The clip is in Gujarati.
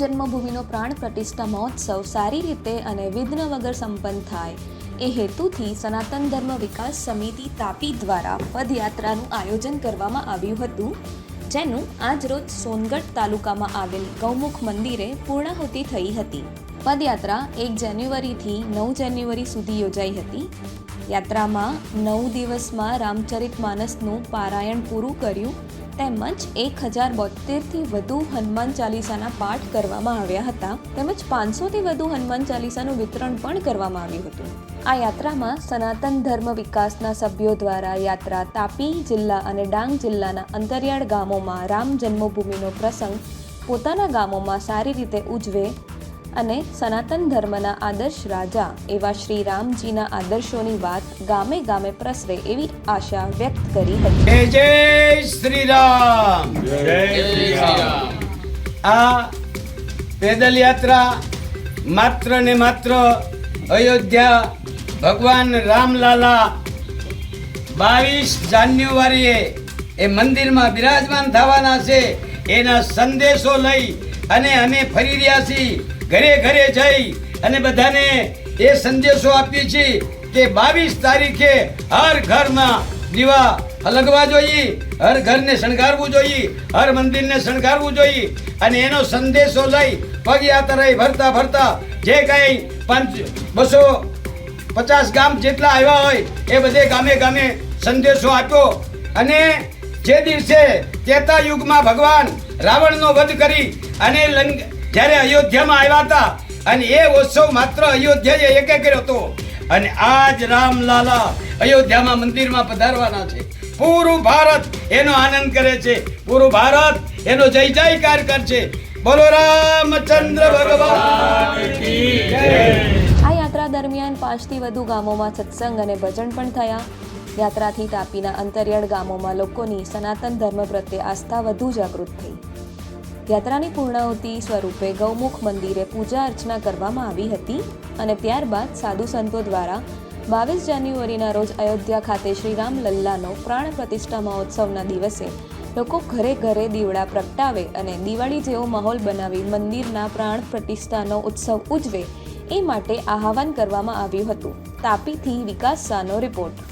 જન્મભૂમિનો પ્રાણ પ્રતિષ્ઠા મહોત્સવ સારી રીતે અને વિઘ્ન વગર સંપન્ન થાય. એ હેતુથી સનાતન ધર્મ વિકાસ સમિતિ તાપી દ્વારા પદયાત્રાનું આયોજન કરવામાં આવ્યું હતું, જેનું આજરોજ સોનગઢ તાલુકામાં આવેલ ગૌમુખ મંદિરે પૂર્ણાહુતિ થઈ હતી. પદયાત્રા એક જાન્યુઆરીથી નવ જાન્યુઆરી સુધી યોજાઈ હતી. યાત્રામાં નવ દિવસમાં રામચરિત માનસનું પારાયણ પૂરું કર્યું તેમજ એક હજાર બોતેરથી વધુ હનુમાન ચાલીસાના પાઠ કરવામાં આવ્યા હતા. તેમજ પાંચસોથી વધુ હનુમાન ચાલીસાનું વિતરણ પણ કરવામાં આવ્યું હતું. આ યાત્રામાં સનાતન ધર્મ વિકાસના સભ્યો દ્વારા યાત્રા તાપી જિલ્લા અને ડાંગ જિલ્લાના અંતરિયાળ ગામોમાં રામ જન્મભૂમિનો પ્રસંગ પોતાના ગામોમાં સારી રીતે ઉજવે અને સનાતન ધર્મના આદર્શ રાજા એવા શ્રી રામજીના આદર્શોની વાત ગામે ગામે પ્રસરે એવી આશા વ્યક્ત કરી હતી. જય જય શ્રી રામ આ પેદલ યાત્રા માત્ર ને માત્ર અયોધ્યા ભગવાન રામલાલા બાવીસ જાન્યુઆરીએ એ મંદિરમાં બિરાજમાન થવાના છે. એના સંદેશો લઈ અને અમે ફરી રહ્યા છીએ. ઘરે ઘરે જઈ અને બધાને એ સંદેશો આપીએ છીએ કે બાવીસ તારીખે હર ઘરમાં દીવા અલગવા જોઈએ, હર ઘરને શણગારવું જોઈએ, હર મંદિરને શણગારવું જોઈએ અને એનો સંદેશો લઈ પગયાત્રાએ ભરતા ભરતા જે કંઈ પંચ, બસો પચાસ ગામ જેટલા આવ્યા હોય એ બધે ગામે ગામે સંદેશો આપ્યો અને જે દિવસે ત્રેતા યુગમાં ભગવાન રાવણનો વધ કરી અને લંક જ્યારે અયોધ્યામાં આવ્યા હતા અને એ ઉત્સવ માત્ર અયોધ્યાએ એકે કર્યો હતો. અને આજ રામલાલા અયોધ્યામાં મંદિરમાં પધારવાના છે. પૂરું ભારત એનો આનંદ કરે છે. પૂરું ભારત એનો જય જયકાર કરશે. બોલો રામચંદ્ર ભગવાન આ યાત્રા દરમિયાન પાંચથી વધુ ગામોમાં સત્સંગ અને ભજન પણ થયા. યાત્રાથી તાપીના અંતરિયાળ ગામોમાં લોકોની સનાતન ધર્મ પ્રત્યે આસ્થા વધુ જાગૃત થઈ. યાત્રાની પૂર્ણાહુતિ સ્વરૂપે ગૌમુખ મંદિરે પૂજા અર્ચના કરવામાં આવી હતી અને ત્યારબાદ સાધુ સંતો દ્વારા બાવીસ જાન્યુઆરીના રોજ અયોધ્યા ખાતે શ્રીરામ લલ્લાનો પ્રાણ પ્રતિષ્ઠા મહોત્સવના દિવસે લોકો ઘરે ઘરે દીવડા પ્રગટાવે અને દિવાળી જેવો માહોલ બનાવી મંદિરના પ્રાણ પ્રતિષ્ઠાનો ઉત્સવ ઉજવે એ માટે આહવાન કરવામાં આવ્યું હતું. તાપીથી વિકાસ શાહનો રિપોર્ટ.